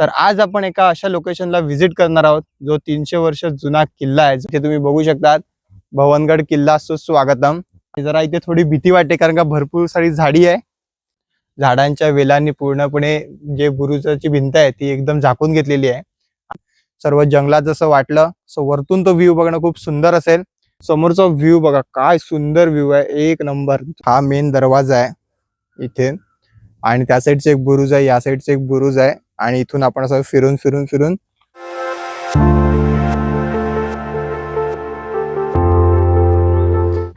तर आज आपण एका अशा लोकेशनला व्हिजिट करणार आहोत जो तीनशे वर्ष जुना किल्ला आहे. जिथे तुम्ही बघू शकतात भवनगड किल्ला सुस्वागतम जरा इथे थोडी भीती वाटते कारण का भरपूर सारी झाडी आहे. झाडांच्या वेलांनी पूर्णपणे जे बुरुजाची भिंत आहे ती एकदम झाकून घेतलेली आहे. सर्व जंगलात जसं वाटलं सो वरतून तो व्ह्यू बघणं खूप सुंदर असेल. समोरचा व्ह्यू बघा काय सुंदर व्ह्यू आहे. एक नंबर हा मेन दरवाजा आहे इथे. आणि त्या साईडचे एक बुरुज आहे या साईडचे एक बुरुज आहे. आणि इथून आपण असं फिरून फिरून फिरून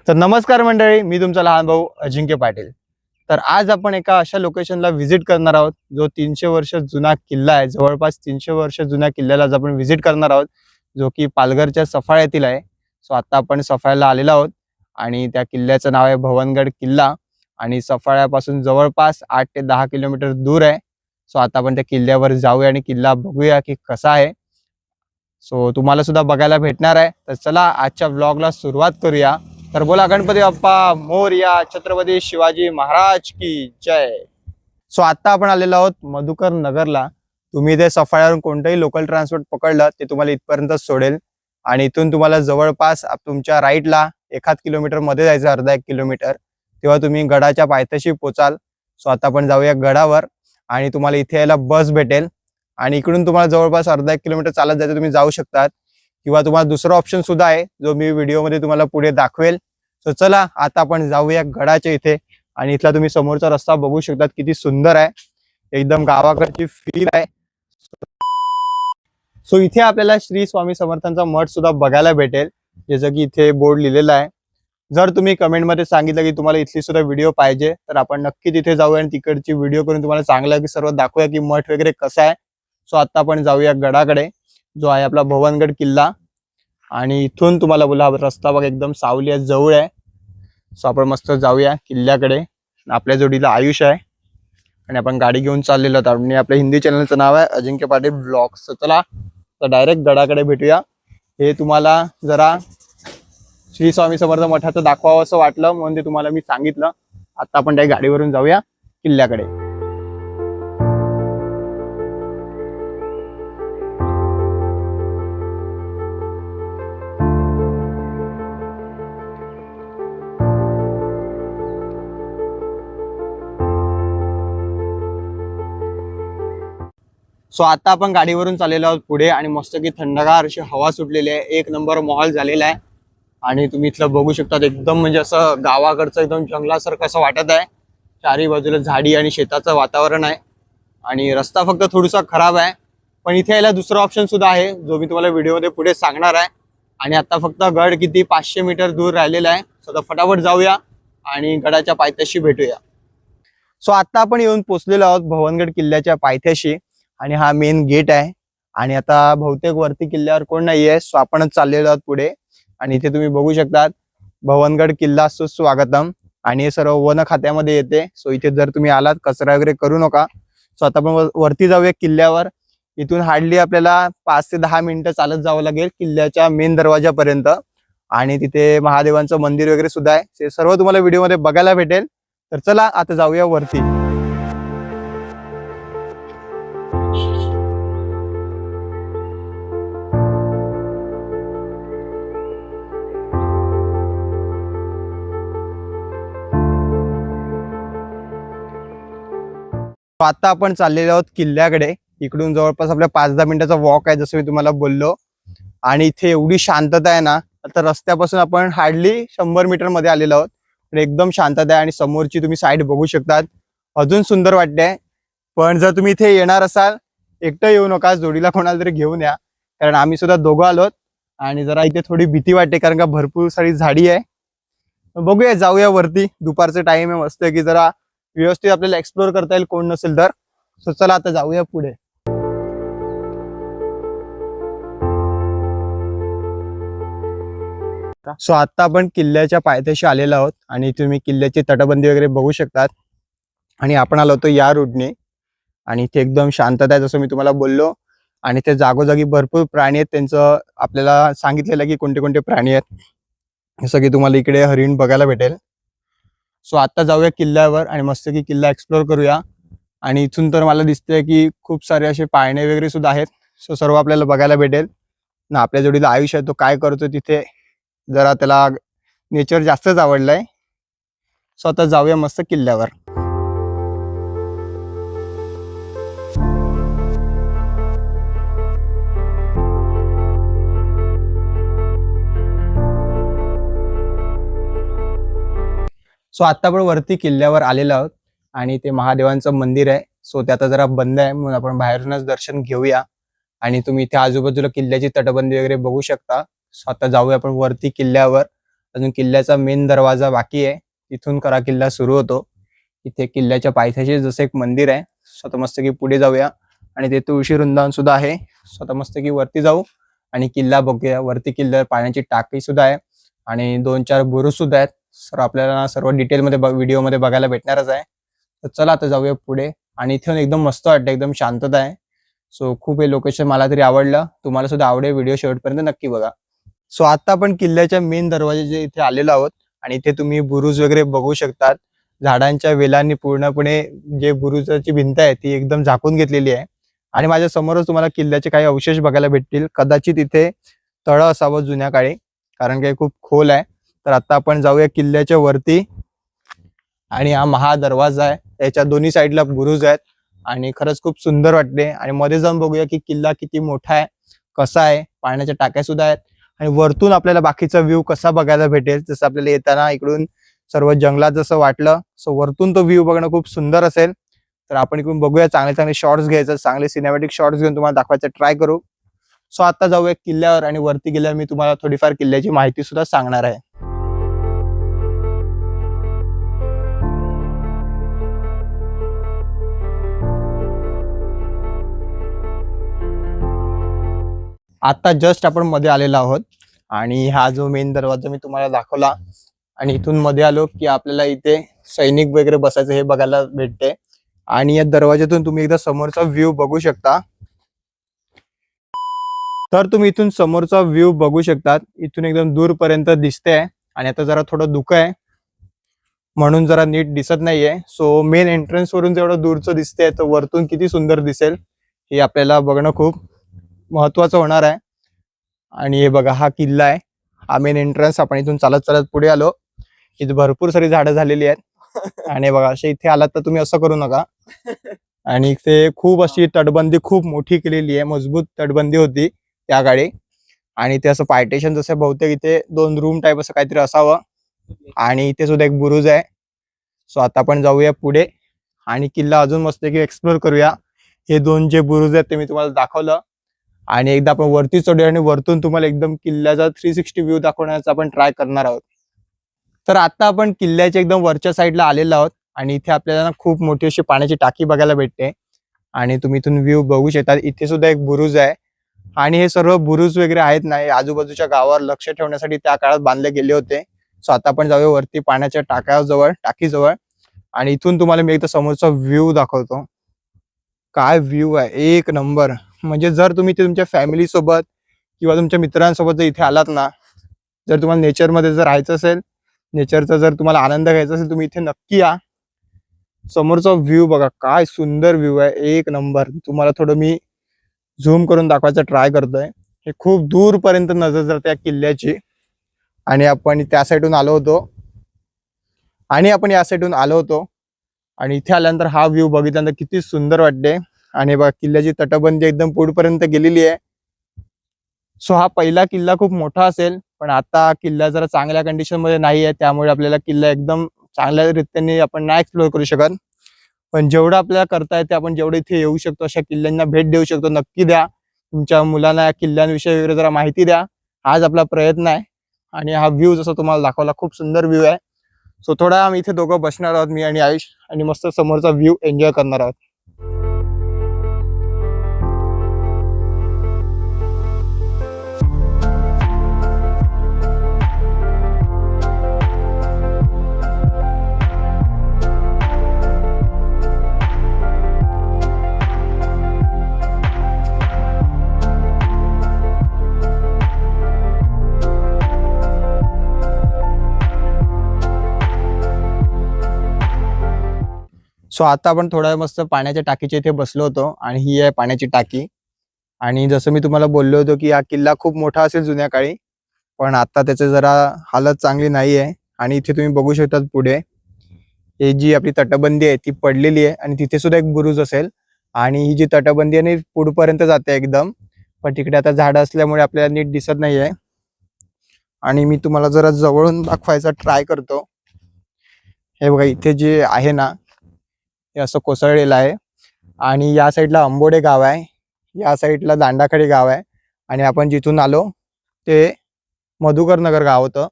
तर नमस्कार मंडळी मी तुमचा लहान भाऊ अजिंक्य पाटील. तर आज आपण एका अशा लोकेशनला व्हिजिट करणार आहोत जो तीनशे वर्ष जुना किल्ला आहे. जवळपास तीनशे वर्ष जुन्या किल्ल्याला आज आपण व्हिजिट करणार आहोत जो की पालघरच्या सफाळ्यातील आहे. सो आता आपण सफाळ्याला आलेलो आहोत आणि त्या किल्ल्याचं नाव आहे भवनगड किल्ला. आणि सफाळ्यापासून जवळपास आठ ते दहा किलोमीटर दूर आहे. सो आता आपण त्या किल्ल्यावर जाऊया आणि किल्ला बघूया की कसा आहे. सो तुम्हाला सुद्धा बघायला भेटणार आहे. तर चला आजच्या ब्लॉगला सुरुवात करूया. तर बोला गणपती बाप्पा मोर्या छत्रपती शिवाजी महाराज की जय. सो आता आपण आलेलो आहोत मधुकर नगरला. तुम्ही ते सफाळ्यावरून कोणतंही लोकल ट्रान्सपोर्ट पकडलं ते तुम्हाला इथपर्यंत सोडेल. आणि इथून तुम्हाला जवळपास तुमच्या राईटला एखाद किलोमीटरमध्ये जायचं अर्धा एक किलोमीटर तेव्हा तुम्ही गडाच्या पायथ्याशी पोचाल. सो आता आपण जाऊया गडावर. आणि तुम्हाला इथे यायला बस भेटेल. आणि इकडून तुम्हाला जवळपास अर्धा एक किलोमीटर चालत जायचं तुम्ही जाऊ शकतात. किंवा तुम्हाला दुसरा ऑप्शन सुद्धा आहे जो मी व्हिडिओमध्ये तुम्हाला पुढे दाखवेल. सो चला आता आपण जाऊया गडाच्या इथे. आणि इथला तुम्ही समोरचा रस्ता बघू शकतात किती सुंदर आहे. एकदम गावाकडची फील आहे. सो इथे आपल्याला श्री स्वामी समर्थांचा मठ सुद्धा बघायला भेटेल. जसं की इथे बोर्ड लिहिलेला आहे. जर तुम्ही कमेंटमध्ये सांगितलं की तुम्हाला इथली सुद्धा व्हिडिओ पाहिजे तर आपण नक्की तिथे जाऊया आणि तिकडची व्हिडिओ करून तुम्हाला चांगलं की सर्व दाखवूया की मठ वगैरे कसं आहे. सो आता आपण जाऊया गडाकडे जो आहे आपला भवनगड किल्ला. आणि इथून तुम्हाला बोला रस्ता बघ एकदम सावली आहे जवळ आहे. सो आपण मस्त जाऊया किल्ल्याकडे. आपल्या जोडीला आयुष आहे. आणि आपण गाडी घेऊन चाललेलो आहोत. आणि आपल्या हिंदी चॅनलचं नाव आहे अजिंक्य पाटील ब्लॉग्स. चला तर डायरेक्ट गडाकडे भेटूया. हे तुम्हाला जरा श्री स्वामी समर्थ मठाचं दाखवावं असं वाटलं म्हणून ते तुम्हाला मी सांगितलं. आता आपण त्या गाडीवरून जाऊया किल्ल्याकडे. सो आता आपण गाडीवरून चाललेलो आहोत पुढे आणि मस्त की थंडगार अशी हवा सुटलेली आहे. एक नंबर मॉल झालेला आहे. आणि तुम्ही इथलं बघू शकता एकदम म्हणजे असं गावाकडचं एकदम जंगलासारखं असं वाटत आहे. चारी बाजूला झाडी आणि शेताचं वातावरण आहे. आणि रस्ता फक्त थोडासा खराब आहे. पण इथे यायला दुसरा ऑप्शन सुद्धा आहे जो मी तुम्हाला व्हिडिओमध्ये पुढे सांगणार आहे. आणि आता फक्त गड किती पाचशे मीटर दूर राहिलेला आहे. सो आता फटाफट जाऊया आणि गडाच्या पायथ्याशी भेटूया. सो आता आपण येऊन पोचलेलो आहोत भवनगड किल्ल्याच्या पायथ्याशी. आणि हा मेन गेट आहे. आणि आता बहुतेक वरती किल्ल्यावर कोण नाहीये सो आपणच चाललेलो आहोत पुढे. आणि इथे तुम्ही बघू शकतात भवनगड किल्ला सुस्वागतम. आणि हे सर्व वन खात्यामध्ये येते. सो इथे जर तुम्ही आलात कचरा वगैरे करू नका. सो आता आपण वरती जाऊया किल्ल्यावर. इथून हार्डली आपल्याला पाच ते दहा मिनिटं चालत जावं लागेल किल्ल्याच्या मेन दरवाजापर्यंत. आणि तिथे महादेवांचं मंदिर वगैरे सुद्धा आहे. ते सर्व तुम्हाला व्हिडिओमध्ये बघायला भेटेल. तर चला आता जाऊया वरती. आता आपण चाललेलो आहोत किल्ल्याकडे. इकडून जवळपास आपल्या पाच दहा मिनिटाचा वॉक आहे जसं मी तुम्हाला बोललो. आणि इथे एवढी शांतता आहे ना आता रस्त्यापासून आपण हार्डली शंभर मीटरमध्ये आलेलो आहोत. एकदम शांतता आहे आणि समोरची तुम्ही साईड बघू शकतात. अजून सुंदर वाटते पण जर तुम्ही इथे येणार असाल एकटं येऊ नका जोडीला कोणाला तरी घेऊन या. कारण आम्ही सुद्धा दोघं आलोत. आणि जरा इथे थोडी भीती वाटते कारण का भरपूर सारी झाडी आहे. बघूया जाऊया वरती. दुपारचं टाइम आहे मस्त की जरा व्यवस्थित आपल्याला एक्सप्लोर करता येईल कोण नसेल तर. सो चला आता जाऊया पुढे. सो आता आपण किल्ल्याच्या पायथ्याशी आलेलो आहोत आणि तुम्ही किल्ल्याची तटबंदी वगैरे बघू शकतात. आणि आपण आलो होतो या रूटने आणि इथे एकदम शांतता आहे जसं मी तुम्हाला बोललो. आणि ते जागोजागी भरपूर प्राणी आहेत. त्यांचं आपल्याला सांगितलेलं की कोणते कोणते प्राणी आहेत. जसं की तुम्हाला इकडे हरिण बघायला भेटेल. सो आता जाऊया किल्ल्यावर आणि मस्त की किल्ला एक्सप्लोर करूया. आणि इथून तर मला दिसतंय की खूप सारे असे पाळणे वगैरे सुद्धा आहेत. सो सर्व आपल्याला बघायला भेटेल. ना आपल्या जोडीला आयुष्य आहे तो काय करतो तिथे जरा त्याला नेचर जास्तच आवडलंय. सो आता जाऊया मस्त किल्ल्यावर. सो आता आपण वरती किल्ल्यावर आलेलो आहोत आणि ते महादेवांचं मंदिर आहे. सो ते आता जरा बंद आहे म्हणून आपण बाहेरूनच दर्शन घेऊया. आणि तुम्ही इथे आजूबाजूला किल्ल्याची तटबंदी वगैरे बघू शकता. सो आता जाऊया आपण वरती किल्ल्यावर. अजून किल्ल्याचा मेन दरवाजा बाकी आहे. तिथून करा किल्ला सुरू होतो. इथे किल्ल्याच्या पायथ्याशी जसं एक मंदिर आहे. सो आता मस्त की पुढे जाऊया. आणि ते तुळशी वृंदावन सुद्धा आहे. सो आता मस्त की वरती जाऊ आणि किल्ला बघूया. वरती किल्ल्यावर पाण्याची टाकी सुद्धा आहे. आणि दोन चार बुरुज सुद्धा आहेत. सर आपल्याला सर्व डिटेलमध्ये व्हिडिओमध्ये बघायला भेटणारच आहे. तर चला आता जाऊया पुढे. आणि इथे एकदम मस्त वाटतं एकदम शांतता आहे. सो खूप हे लोकेशन मला तरी आवडलं. तुम्हाला सुद्धा आवडेल व्हिडिओ शेवटपर्यंत नक्की बघा. सो आता आपण किल्ल्याच्या मेन दरवाजे इथे आलेलो आहोत आणि इथे तुम्ही बुरुज वगैरे बघू शकतात. झाडांच्या वेलांनी पूर्णपणे जे बुरुजाची भिंत आहे ती एकदम झाकून घेतलेली आहे. आणि माझ्या समोरच तुम्हाला किल्ल्याचे काही अवशेष बघायला भेटतील. कदाचित इथे तळ असावं जुन्या काळी कारण की खूप खोल आहे. तर आता आपण जाऊया किल्ल्याच्या वरती. आणि हा महादरवाजा आहे. त्याच्या दोन्ही साईडला बुरुज आहेत. आणि खरंच खूप सुंदर वाटते. आणि मध्ये जाऊन बघूया की किल्ला किती मोठा आहे कसा आहे पाण्याच्या टाक्या सुद्धा आहेत. आणि वरतून आपल्याला बाकीचा व्ह्यू कसा बघायला भेटेल जसं आपल्याला येताना इकडून सर्व जंगलात जसं वाटलं सो वरतून तो व्ह्यू बघणं खूप सुंदर असेल. तर आपण इकडून बघूया चांगले चांगले शॉर्ट्स घ्यायचं. चांगले सिनेमॅटिक शॉर्ट्स घेऊन तुम्हाला दाखवायचं ट्राय करू. सो आता जाऊया किल्ल्यावर आणि वरती गेल्यावर मी तुम्हाला थोडीफार किल्ल्याची माहिती सुद्धा सांगणार आहे. आता जस्ट आपण मध्ये आलेलो आहोत. आणि हा जो मेन दरवाजा मी तुम्हाला दाखवला आणि इथून मध्ये आलो की आपल्याला इथे सैनिक वगैरे बसायचं हे बघायला भेटते. आणि या दरवाज्यातून तुम्ही एकदा समोरचा व्ह्यू बघू शकता. तर तुम्ही इथून समोरचा व्ह्यू बघू शकतात. इथून एकदम दूरपर्यंत दिसते आणि आता जरा थोडं दुःख आहे. म्हणून जरा नीट दिसत नाहीये. सो मेन एंट्रन्स वरून जेवढं दूरचं दिसतंय तर वरतून किती सुंदर दिसेल हे आपल्याला बघणं खूप महत्वाचं होणार आहे. आणि हे बघा हा किल्ला आहे. हा मेन एंट्रन्स आपण इथून चालत चालत पुढे आलो. इथे भरपूर सारी झाडं झालेली आहेत. आणि बघा असे इथे आलात तर तुम्ही असं करू नका. आणि इथे खूप अशी तटबंदी खूप मोठी केलेली आहे. मजबूत तटबंदी होती त्या काळी आणि ते असं पार्टेशन जसं बहुतेक इथे दोन रूम टाईप असं काहीतरी असावं. आणि इथे सुद्धा एक बुरुज आहे. सो आता आपण जाऊया पुढे. आणि किल्ला अजून मस्त की एक्सप्लोर करूया. हे दोन जे बुरुज आहेत ते मी तुम्हाला दाखवलं. आणि एकदा आपण वरती चढूया आणि वरतून तुम्हाला एकदम किल्ल्याचा थ्री सिक्स्टी व्ह्यू दाखवण्याचा आपण ट्राय करणार आहोत. तर आता आपण किल्ल्याच्या एकदम वरच्या साईडला आलेलो आहोत आणि इथे आपल्याला खूप मोठी अशी पाण्याची टाकी बघायला भेटते. आणि तुम्ही इथून व्ह्यू बघू शकता इथे सुद्धा एक बुरुज आहे. आणि हे सर्व बुरुज वगैरे आहेत नाही आजूबाजूच्या गावावर लक्ष ठेवण्यासाठी त्या काळात बांधले गेले होते. सो आता आपण जाऊया वरती पाण्याच्या टाक्याजवळ टाकीजवळ. आणि इथून तुम्हाला मी एकदा समोरचा व्ह्यू दाखवतो. काय व्ह्यू आहे? एक नंबर म्हणजे जर तुम्ही ते तुमच्या फॅमिली सोबत किंवा तुमच्या मित्रांसोबत जर इथे आलात ना जर तुम्हाला नेचरमध्ये जर राहायचं असेल नेचरचा जर तुम्हाला आनंद घ्यायचा असेल तुम्ही इथे नक्की या. समोरचा व्ह्यू बघा काय सुंदर व्ह्यू आहे. एक नंबर तुम्हाला थोडं मी झूम करून दाखवायचा ट्राय करतोय. हे खूप दूरपर्यंत नजर जाते या किल्ल्याची. आणि आपण त्या साईडून आलो होतो. आणि आपण या साईडून आलो होतो. आणि इथे आल्यानंतर हा व्ह्यू बघितल्यानंतर किती सुंदर वाटते. आणि बघा किल्ल्याची तटबंदी एकदम पुढपर्यंत गेलेली आहे. सो हा पहिला किल्ला खूप मोठा असेल पण आता किल्ला जरा चांगल्या कंडिशनमध्ये नाही आहे त्यामुळे आपल्याला किल्ला एकदम चांगल्या रीतीने आपण नाही एक्सप्लोअर करू शकत. पण जेवढं आपल्याला करता येते आपण जेवढं इथे येऊ शकतो अशा किल्ल्यांना भेट देऊ शकतो नक्की द्या. तुमच्या मुलांना या किल्ल्यांविषयी वगैरे जरा माहिती द्या. आज आपला प्रयत्न आहे. आणि हा व्ह्यू जसा तुम्हाला दाखवला खूप सुंदर व्ह्यू आहे. सो थोडा आम्ही इथे दोघं बसणार आहोत मी आणि आयुष आणि मस्त समोरचा व्ह्यू एन्जॉय करणार आहोत. सो आता आपण थोडा मस्त पाण्याच्या टाकीच्या इथे बसलो होतो आणि ही आहे पाण्याची टाकी. आणि जसं मी तुम्हाला बोललो होतो की हा किल्ला खूप मोठा असेल जुन्या काळी पण आता त्याचं जरा हालत चांगली नाही आहे. आणि इथे तुम्ही बघू शकता पुढे ही जी आपली तटबंदी आहे ती पडलेली आहे आणि तिथे सुद्धा एक बुरुज असेल. आणि ही जी तटबंदी आहे पुढपर्यंत जाते एकदम. पण तिकडे आता झाडं असल्यामुळे आपल्याला नीट दिसत नाहीये. आणि मी तुम्हाला जरा जवळून दाखवायचा ट्राय करतो. हे बघा इथे जे आहे ना हे असं कोसळलेलं आहे. आणि या साईडला अंबोडे गाव आहे. या साईडला दांडाखडे गाव आहे. आणि आपण जिथून आलो ते मधुकर नगर गाव होतं.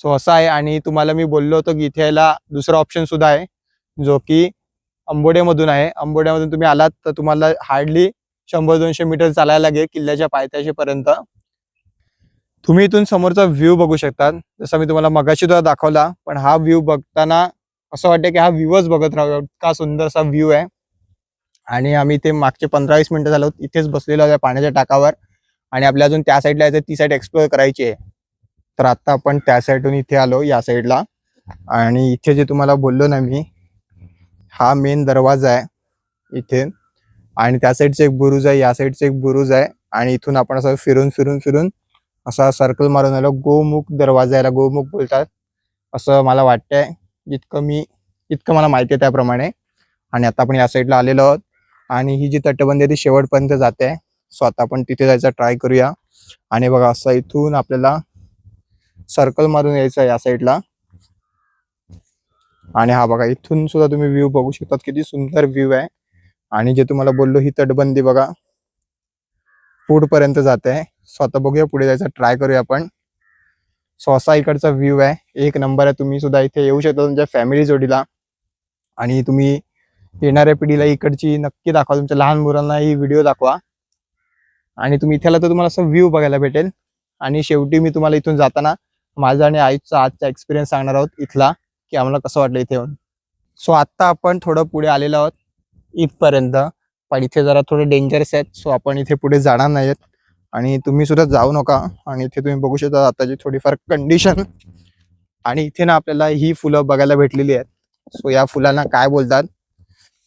सो असं आहे. आणि तुम्हाला मी बोललो होतो की इथे यायला दुसरा ऑप्शन सुद्धा आहे जो की अंबोड्यामधून आहे. अंबोड्यामधून तुम्ही आलात तर तुम्हाला हार्डली शंभर दोनशे मीटर चालायला लागेल किल्ल्याच्या पायथ्याशीपर्यंत. तुम्ही इथून समोरचा व्ह्यू बघू शकता जसा मी तुम्हाला मगाशी सुद्धा दाखवला पण हा व्ह्यू बघताना असं वाटतं की हा व्ह्यूच बघत राहू इतका सुंदरसा व्ह्यू आहे. आणि आम्ही इथे मागचे पंधरा वीस मिनिटं झालो इथेच बसलेलो आहे पाण्याच्या टाकावर. आणि आपल्या अजून त्या साईडला यायचं ती साईड एक्सप्लोअर करायची आहे. तर आता आपण त्या साईडून इथे आलो या साईडला आणि इथे जे तुम्हाला बोललो ना मी हा मेन दरवाजा आहे इथे. आणि त्या साईडचं एक बुरुज आहे या साईडचं एक बुरुज आहे. आणि इथून आपण असं फिरून फिरून फिरून असा सर्कल मारून आलो. गोमुख दरवाजा याला गोमुख बोलतात. असं मला वाटतंय. जितकं मी इतकं मला माहिती आहे त्याप्रमाणे. आणि आता आपण या साईडला आलेलो आहोत. आणि ही जी तटबंदी आहे ती शेवटपर्यंत जाते. सो आता आपण तिथे जायचा ट्राय करूया. आणि बघा असं इथून आपल्याला सर्कल मारून यायचं आहे या साईडला आणि हा बघा इथून सुद्धा तुम्ही व्ह्यू बघू शकतात किती सुंदर व्ह्यू आहे. आणि जे तुम्हाला बोललो ही तटबंदी बघा पुढपर्यंत जाते. आहे स्वतः बघूया पुढे जायचा ट्राय करूया आपण. सो असा इकडचा व्ह्यू आहे. एक नंबर आहे. तुम्ही सुद्धा इथे येऊ शकता तुमच्या फॅमिली जोडीला. आणि तुम्ही येणाऱ्या पिढीला इकडची नक्की दाखवा. तुमच्या लहान मुलांना ही व्हिडिओ दाखवा. आणि तुम्ही इथे आला तर तुम्हाला असं व्ह्यू बघायला भेटेल. आणि शेवटी मी तुम्हाला इथून जाताना माझा आणि आईचा आजचा एक्सपिरियन्स सांगणार आहोत इथला की आम्हाला कसं वाटलं इथे येऊन. सो आत्ता आपण थोडं पुढे आलेलो आहोत इथपर्यंत. पण इथे जरा थोडे डेंजरस आहेत. सो आपण इथे पुढे जाणार नाही आहेत आणि तुम्ही सुद्धा जाऊ नका. आणि इथे तुम्ही बघू शकता आताची थोडीफार कंडिशन आणि इथे ना आपल्याला ही फुलं बघायला भेटलेली आहेत. सो या फुलांना काय बोलतात?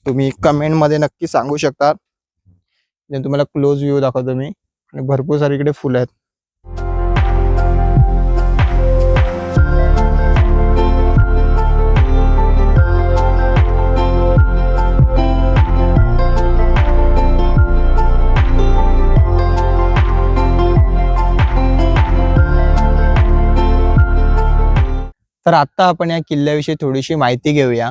तुम्ही कमेंटमध्ये नक्की सांगू शकता. तुम्हाला क्लोज व्ह्यू दाखवतो मी. आणि भरपूर सारी इकडे फुलं आहेत. तर आता आपण या किल्ल्याविषयी थोडीशी माहिती घेऊया.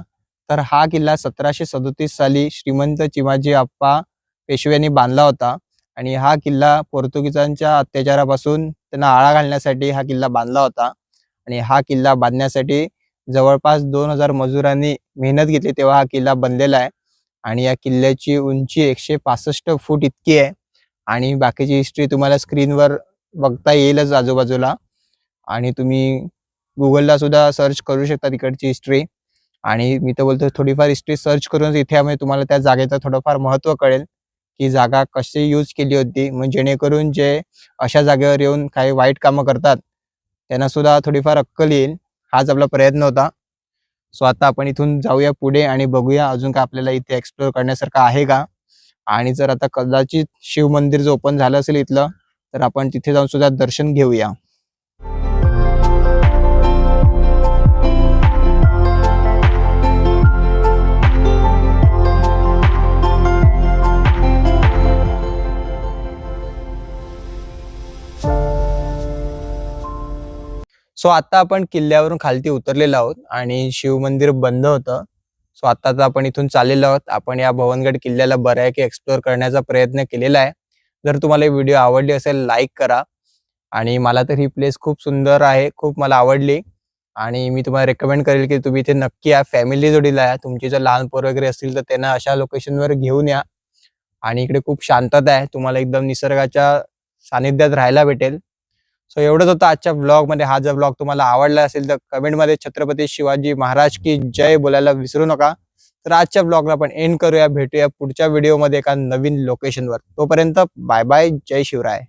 तर हा किल्ला सतराशे सदोतीस साली श्रीमंत चिमाजी आप्पा पेशव्यांनी बांधला होता. आणि हा किल्ला पोर्तुगीजांच्या अत्याचारापासून त्यांना आळा घालण्यासाठी हा किल्ला बांधला होता. आणि हा किल्ला बांधण्यासाठी जवळपास दोन हजार मजुरांनी मेहनत घेतली तेव्हा हा किल्ला बनलेला आहे. आणि या किल्ल्याची उंची एकशे पासष्ट फूट इतकी आहे. आणि बाकीची हिस्ट्री तुम्हाला स्क्रीनवर बघता येईलच आजूबाजूला. आणि तुम्ही गुगलला सुद्धा सर्च करू शकता तिकडची हिस्ट्री आणि मी तर बोलतो थोडीफार हिस्ट्री सर्च करून इथे आम्ही तुम्हाला त्या जागेचं थोडंफार महत्त्व कळेल की जागा कशी यूज केली होती. मग जेणेकरून जे अशा जागेवर येऊन काही वाईट कामं करतात त्यांना सुद्धा थोडीफार अक्कल येईल. हाच आपला प्रयत्न होता. सो आता आपण इथून जाऊया पुढे आणि बघूया अजून काय आपल्याला इथे एक्सप्लोअर करण्यासारखं आहे का. आणि जर आता कदाचित शिव मंदिर जर ओपन झालं असेल इथलं तर आपण तिथे जाऊन सुद्धा दर्शन घेऊया. सो आता आपण किल्ल्यावरून खालती उतरलेलो आहोत आणि शिव मंदिर बंद होतं. सो आता तर आपण इथून चाललेलो आहोत. आपण या भवनगड किल्ल्याला बऱ्यापैकी एक्सप्लोअर करण्याचा प्रयत्न केलेला आहे. जर तुम्हाला ही व्हिडिओ आवडली असेल लाईक करा. आणि मला तर ही प्लेस खूप सुंदर आहे खूप मला आवडली. आणि मी तुम्हाला रेकमेंड करेल की तुम्ही इथे नक्की या. फॅमिली जोडीला या. तुमची जर लहान पोर वगैरे असतील तर त्यांना अशा लोकेशनवर घेऊन या. आणि इकडे खूप शांतता आहे. तुम्हाला एकदम निसर्गाच्या सानिध्यात राहायला भेटेल. सो एवढंच होतं आजच्या ब्लॉगमध्ये हा जर ब्लॉग तुम्हाला आवडला असेल तर कमेंटमध्ये छत्रपती शिवाजी महाराज की जय बोलायला विसरू नका. तर आजच्या ब्लॉगला आपण एंड करूया. भेटूया पुढच्या व्हिडिओमध्ये एका नवीन लोकेशनवर तोपर्यंत बाय बाय जय शिवराय.